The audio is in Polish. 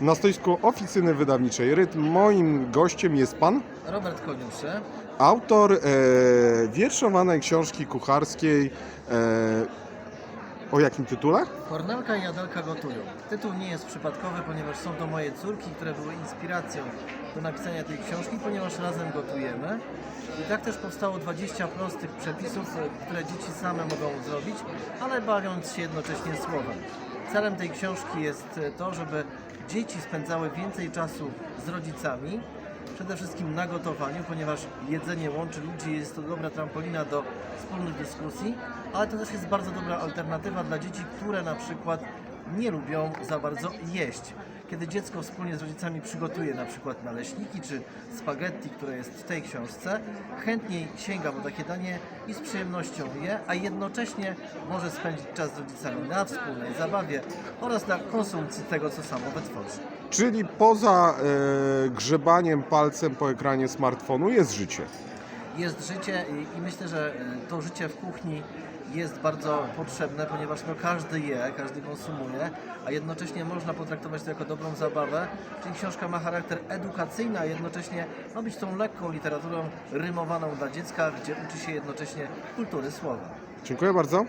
Na stoisku oficyny wydawniczej Rytm moim gościem jest pan, Robert Koniuszy. autor e, wierszowanej książki kucharskiej. E, o jakim tytule? Kornelka i Adelka gotują. Tytuł nie jest przypadkowy, ponieważ są to moje córki, które były inspiracją do napisania tej książki, ponieważ razem gotujemy. I tak też powstało 20 prostych przepisów, które dzieci same mogą zrobić, ale bawiąc się jednocześnie słowem. Celem tej książki jest e, to, żeby dzieci spędzały więcej czasu z rodzicami, przede wszystkim na gotowaniu, ponieważ jedzenie łączy ludzi, jest to dobra trampolina do wspólnych dyskusji, ale to też jest bardzo dobra alternatywa dla dzieci, które na przykład nie lubią za bardzo jeść. Kiedy dziecko wspólnie z rodzicami przygotuje na przykład naleśniki czy spaghetti, które jest w tej książce, chętniej sięga po takie danie i z przyjemnością je, a jednocześnie może spędzić czas z rodzicami na wspólnej zabawie oraz na konsumpcji tego, co samo wytworzy. Czyli poza e, grzebaniem palcem po ekranie smartfonu jest życie. Jest życie i, i myślę, że y, to życie w kuchni jest bardzo potrzebne, ponieważ no każdy je, każdy konsumuje, a jednocześnie można potraktować to jako dobrą zabawę, czyli książka ma charakter edukacyjny, a jednocześnie ma być tą lekką literaturą rymowaną dla dziecka, gdzie uczy się jednocześnie kultury słowa. Dziękuję bardzo.